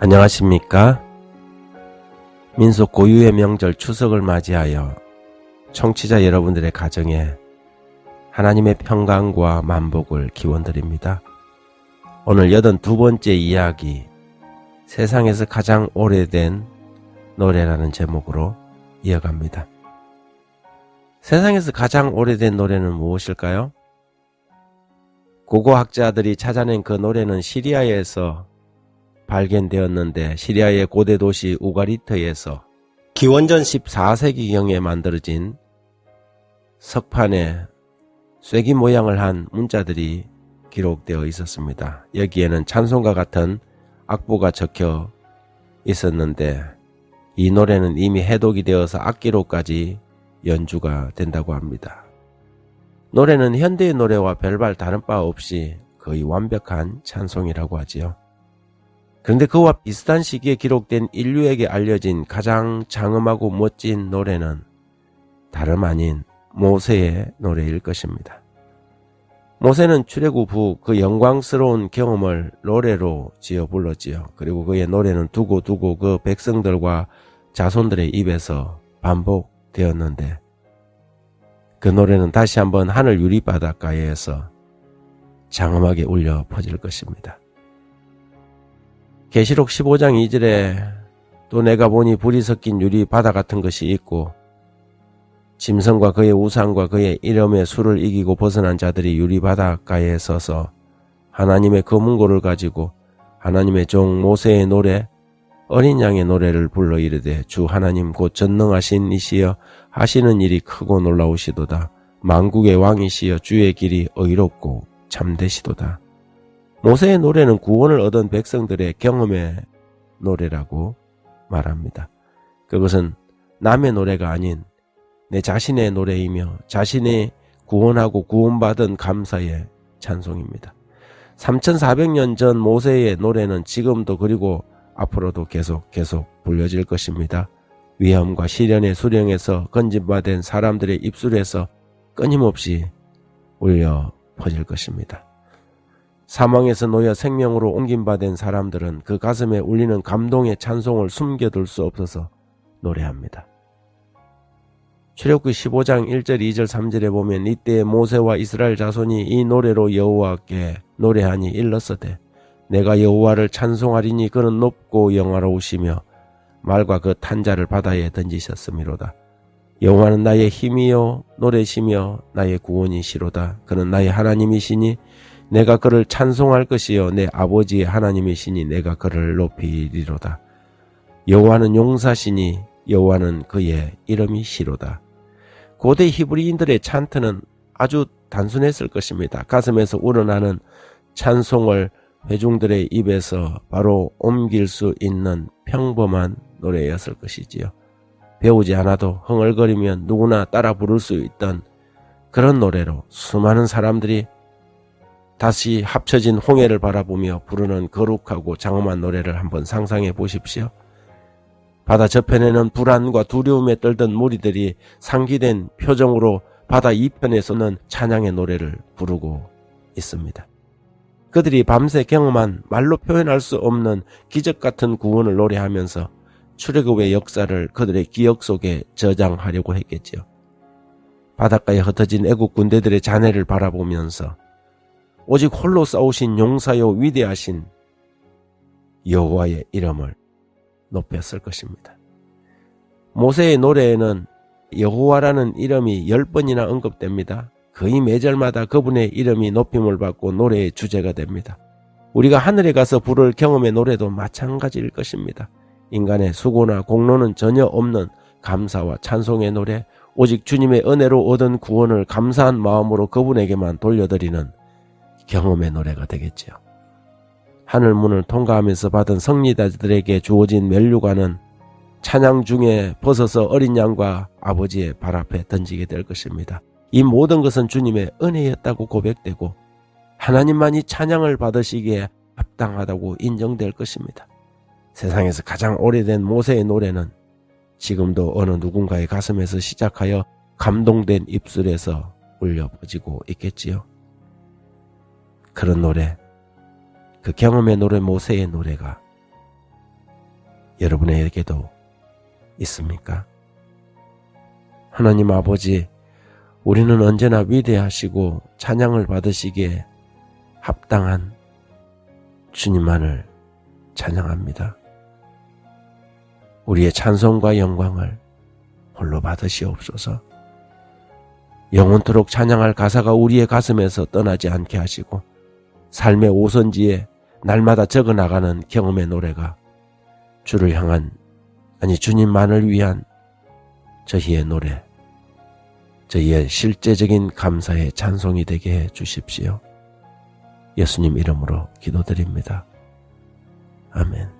안녕하십니까? 민속 고유의 명절 추석을 맞이하여 청취자 여러분들의 가정에 하나님의 평강과 만복을 기원드립니다. 오늘 여든 두 번째 이야기, 세상에서 가장 오래된 노래라는 제목으로 이어갑니다. 세상에서 가장 오래된 노래는 무엇일까요? 고고학자들이 찾아낸 그 노래는 시리아에서 발견되었는데 시리아의 고대 도시 우가리트에서 기원전 14세기경에 만들어진 석판에 쐐기 모양을 한 문자들이 기록되어 있었습니다. 여기에는 찬송과 같은 악보가 적혀 있었는데 이 노래는 이미 해독이 되어서 악기로까지 연주가 된다고 합니다. 노래는 현대의 노래와 별발 다른 바 없이 거의 완벽한 찬송이라고 하지요. 그런데 그와 비슷한 시기에 기록된 인류에게 알려진 가장 장엄하고 멋진 노래는 다름 아닌 모세의 노래일 것입니다. 모세는 출애굽 후 그 영광스러운 경험을 노래로 지어 불렀지요. 그리고 그의 노래는 두고 두고 그 백성들과 자손들의 입에서 반복되었는데 그 노래는 다시 한번 하늘 유리 바닷가에서 장엄하게 울려 퍼질 것입니다. 계시록 15장 2절에 또 내가 보니 불이 섞인 유리 바다 같은 것이 있고 짐승과 그의 우상과 그의 이름의 수를 이기고 벗어난 자들이 유리 바닷가에 서서 하나님의 검은고를 가지고 하나님의 종 모세의 노래 어린 양의 노래를 불러 이르되 주 하나님 곧 전능하신 이시여 하시는 일이 크고 놀라우시도다. 만국의 왕이시여 주의 길이 의롭고 참되시도다 모세의 노래는 구원을 얻은 백성들의 경험의 노래라고 말합니다. 그것은 남의 노래가 아닌 내 자신의 노래이며 자신의 구원하고 구원받은 감사의 찬송입니다. 3400년 전 모세의 노래는 지금도 그리고 앞으로도 계속 계속 불려질 것입니다. 위험과 시련의 수령에서 건진받은 사람들의 입술에서 끊임없이 울려 퍼질 것입니다. 사망에서 놓여 생명으로 옮김받은 사람들은 그 가슴에 울리는 감동의 찬송을 숨겨둘 수 없어서 노래합니다. 출애굽기 15장 1절 2절 3절에 보면 이때 모세와 이스라엘 자손이 이 노래로 여호와께 노래하니 일렀으되 내가 여호와를 찬송하리니 그는 높고 영화로우시며 말과 그 탄자를 바다에 던지셨음이로다. 여호와는 나의 힘이요 노래시며 나의 구원이시로다. 그는 나의 하나님이시니 내가 그를 찬송할 것이요 내 아버지의 하나님이시니 내가 그를 높이리로다. 여호와는 용사시니 여호와는 그의 이름이 시로다. 고대 히브리인들의 찬트는 아주 단순했을 것입니다. 가슴에서 우러나는 찬송을 회중들의 입에서 바로 옮길 수 있는 평범한 노래였을 것이지요. 배우지 않아도 흥얼거리면 누구나 따라 부를 수 있던 그런 노래로 수많은 사람들이 다시 합쳐진 홍해를 바라보며 부르는 거룩하고 장엄한 노래를 한번 상상해 보십시오. 바다 저편에는 불안과 두려움에 떨던 무리들이 상기된 표정으로 바다 이편에서는 찬양의 노래를 부르고 있습니다. 그들이 밤새 경험한 말로 표현할 수 없는 기적 같은 구원을 노래하면서 출애굽의 역사를 그들의 기억 속에 저장하려고 했겠지요. 바닷가에 흩어진 애국 군대들의 잔해를 바라보면서 오직 홀로 싸우신 용사요 위대하신 여호와의 이름을 높였을 것입니다. 모세의 노래에는 여호와라는 이름이 열 번이나 언급됩니다. 거의 매절마다 그분의 이름이 높임을 받고 노래의 주제가 됩니다. 우리가 하늘에 가서 부를 경험의 노래도 마찬가지일 것입니다. 인간의 수고나 공로는 전혀 없는 감사와 찬송의 노래, 오직 주님의 은혜로 얻은 구원을 감사한 마음으로 그분에게만 돌려드리는 경험의 노래가 되겠지요. 하늘 문을 통과하면서 받은 성리자들에게 주어진 멜류관은 찬양 중에 벗어서 어린 양과 아버지의 발 앞에 던지게 될 것입니다. 이 모든 것은 주님의 은혜였다고 고백되고 하나님만이 찬양을 받으시기에 합당하다고 인정될 것입니다. 세상에서 가장 오래된 모세의 노래는 지금도 어느 누군가의 가슴에서 시작하여 감동된 입술에서 울려 퍼지고 있겠지요. 그런 노래, 그 경험의 노래 모세의 노래가 여러분에게도 있습니까? 하나님 아버지, 우리는 언제나 위대하시고 찬양을 받으시기에 합당한 주님만을 찬양합니다. 우리의 찬송과 영광을 홀로 받으시옵소서. 영원토록 찬양할 가사가 우리의 가슴에서 떠나지 않게 하시고 삶의 오선지에 날마다 적어 나가는 경험의 노래가 주를 향한 아니 주님만을 위한 저희의 노래 저희의 실제적인 감사의 찬송이 되게 해 주십시오. 예수님 이름으로 기도드립니다. 아멘.